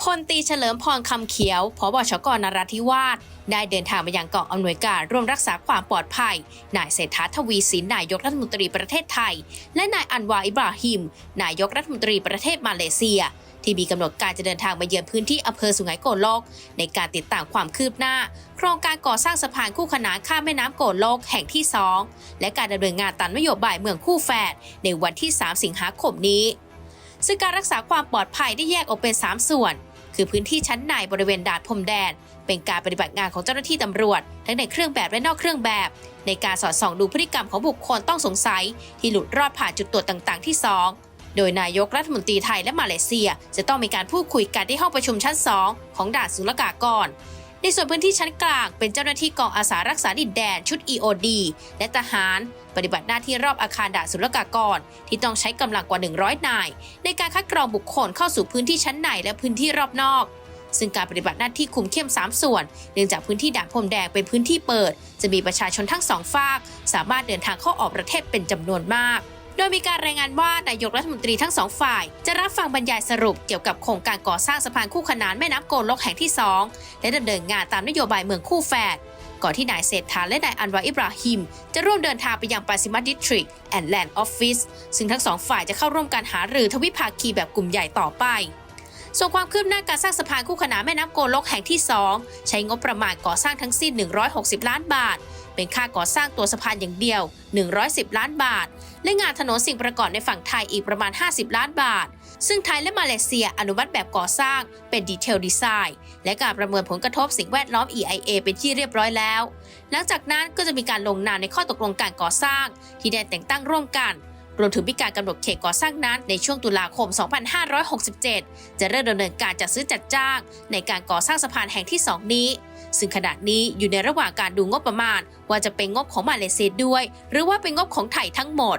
พลตีเฉลิมพรคำเขียวพบชกนราธิวาสได้เดินทางไปยังกองอำนวยการร่วมรักษาความปลอดภัย นายเศรษฐาทวีสินนายกรัฐมนตรีประเทศไทย และนายอันวาอิบราฮิม นายกรัฐมนตรีประเทศมาเลเซีย ที่มีกำหนดการจะเดินทางมาเยือนพื้นที่อำเภอสุไหงโกลก ในการติดตามความคืบหน้า โครงการก่อสร้างสะพานคู่ขนานข้ามแม่น้ำโกลกแห่งที่ 2 และการดำเนินงานตามนโยบายเมืองคู่แฝดในวันที่ 3 สิงหาคมนี้ ซึ่งการรักษาความปลอดภัยได้แยกออกเป็น 3 ส่วน คือพื้นที่ชั้นในบริเวณด่านพรมแดน เป็นการปฏิบัติงานของเจ้าหน้าที่ตำรวจ ทั้งในเครื่องแบบและนอกเครื่องแบบ ในการสอดส่องดูพฤติกรรมของบุคคลต้องสงสัย ที่หลุดรอดผ่านจุดตรวจต่าง ๆ ที่ 2 โดยนายกรัฐมนตรีไทยและมาเลเซีย จะต้องมีการพูดคุยกันที่ห้องประชุมชั้น 2 ของด่านศุลกากร ในส่วนพื้นที่ชั้นกลางเป็นเจ้าหน้าที่กองอาสารักษาดินแดนชุด EOD และทหารปฏิบัติหน้าที่รอบอาคารด่านศุลกากร ที่ต้องใช้กำลังกว่า 100 นาย ในการคัดกรองบุคคลเข้าสู่พื้นที่ชั้นในและพื้นที่รอบนอก ซึ่งการปฏิบัติหน้าที่คุมเข้ม 3 ส่วน เนื่องจากพื้นที่ด่านพรมแดงเป็นพื้นที่เปิด จะมีประชาชนทั้งสองฝาก สามารถเดินทางเข้าออกประเทศเป็นจำนวนมาก โดยมีการรายงานว่านายกรัฐมนตรีทั้งสองฝ่าย จะรับฟังบรรยายสรุปเกี่ยวกับโครงการก่อสร้างสะพานคู่ขนานแม่น้ำโกลกแห่งที่ 2 และดำเนินงานตามนโยบายเมืองคู่แฝดก่อนที่นายเศรษฐาและนายอันวาอิบราฮิม จะร่วมเดินทางไปยังปาซิมาดิทริกแอนด์แลนด์ออฟฟิศซึ่งทั้งสองฝ่ายจะเข้าร่วมการหารือทวิภาคีแบบกลุ่มใหญ่ต่อไปส่วนความคืบหน้าการสร้างสะพานคู่ขนานแม่น้ำโกลกแห่งที่ 2 ใช้งบประมาณก่อสร้างทั้งสิ้น 160 ล้านบาท เป็นค่าก่อสร้างตัวสะพานอย่างเดียว 110 ล้านบาท และงานถนนสิ่งประกอบในฝั่งไทยอีกประมาณ 50 ล้านบาท ซึ่งไทยและมาเลเซียอนุมัติแบบก่อสร้างเป็นดีเทลดีไซน์และการประเมินผลกระทบสิ่งแวดล้อม EIA เป็นที่เรียบร้อยแล้ว หลังจากนั้นก็จะมีการลงนามในข้อตกลงการก่อสร้าง ที่ได้แต่งตั้งร่วมกัน รวมถึงมีการกำหนดเขตก่อสร้างนั้นในช่วงตุลาคม 2567 จะเริ่มดำเนินการจัดซื้อจัดจ้าง ในการก่อสร้างสะพานแห่งที่ 2 นี้ ซึ่งขณะนี้อยู่ในระหว่างการดูงบประมาณ ว่าจะเป็นงบของมาเลเซียด้วย หรือว่าเป็นงบของไทยทั้งหมด